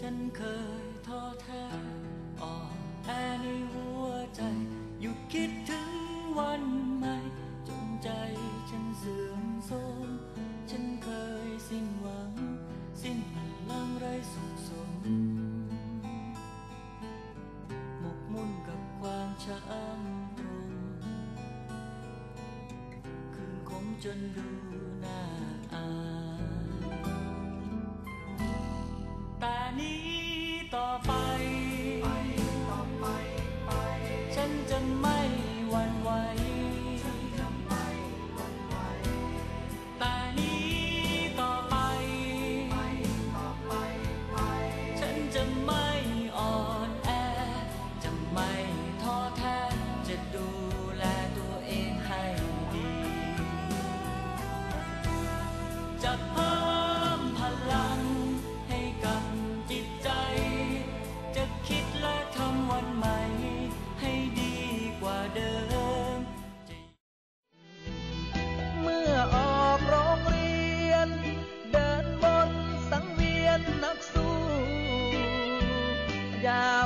ฉันเคยท้อแท้อ่อแอในหัวใจ อยู่คิดถึงวันใหม่ จนใจฉันเสื่อมโทรมฉันเคยสิ้นหวัง สิ้นพลังไรสุขสมหมกมุ่นกับความช้ำตรงคืนคมจนดูหน้า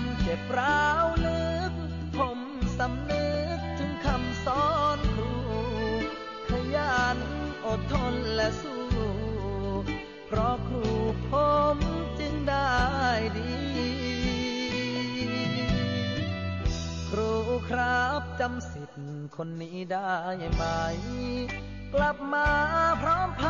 ยามเจ็บร้าวลึก ผมสำนึกถึงคำสอนครู ขยันอดทนและสู้ เพราะครูผมจึงได้ดี ครูครับจำสิทธิ์คนนี้ได้ไหม กลับมาพร้อมพั